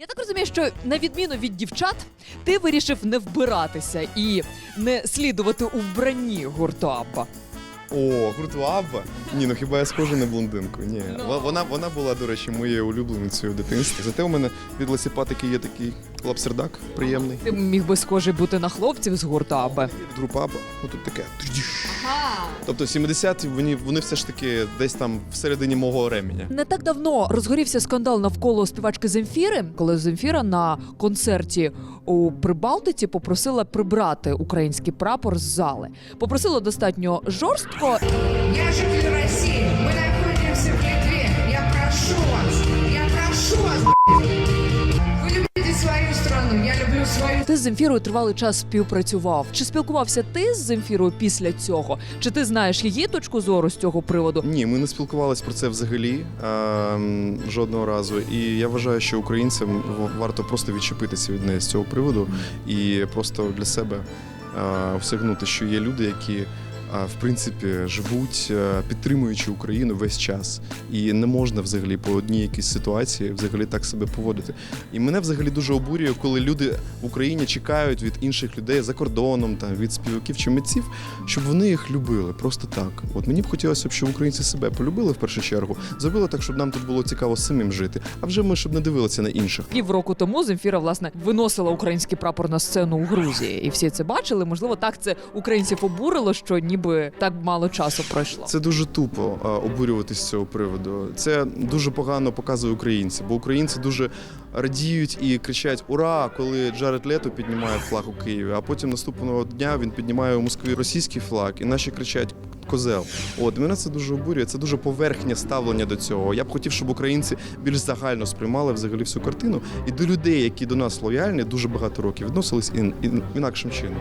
Я так розумію, що на відміну від дівчат, ти вирішив не вбиратися і не слідувати у вбранні гурту Абба. О, гурту Абба? Ні, ну хіба я схожа на блондинку? Ні. No. Вона, вона була, до речі, моєю улюбленицею в дитинстві. Зате у мене від лисипатики є такий лапсердак приємний. Ти міг би схожий бути на хлопців з гурту Абба. Група Абба, ну тут таке. Тобто 70-ті вони, вони все ж таки десь там всередині мого ременя. Не так давно розгорівся скандал навколо співачки Земфіри, коли Земфіра на концерті у Прибалтиці попросила прибрати український прапор з зали. Попросила достатньо жорстко. Я Я люблю свою Ти з Земфірою тривалий час співпрацював. Чи спілкувався ти з Земфірою після цього? Чи ти знаєш її точку зору з цього приводу? Ні, ми не спілкувалися про це взагалі ем, жодного разу. І я вважаю, що українцям варто просто відчепитися від неї з цього приводу і просто для себе е, всягнути, що є люди, які. В принципі, живуть е, підтримуючи Україну весь час, і не можна взагалі по одній якійсь ситуації взагалі так себе поводити. І мене взагалі дуже обурює, коли люди в Україні чекають від інших людей за кордоном, там від співаків чи митців, щоб вони їх любили просто так. От мені б хотілося б, щоб українці себе полюбили в першу чергу, зробили так, щоб нам тут було цікаво самим жити. А вже ми щоб не дивилися на інших. Півроку тому Земфіра власне виносила український прапор на сцену у Грузії, і всі це бачили. Можливо, так це українців обурило, що ніби так мало часу пройшло. Це дуже тупо а, обурюватись з цього приводу. Це дуже погано показує українці, бо українці дуже радіють і кричать Ура! коли Джаред Лето піднімає флаг у Києві, а потім наступного дня він піднімає у Москві російський флаг, і наші кричать. Козел, от мене це дуже обурює. Це дуже поверхнє ставлення до цього. Я б хотів, щоб українці більш загально сприймали взагалі всю картину, і до людей, які до нас лояльні, дуже багато років відносились ін- інакшим чином.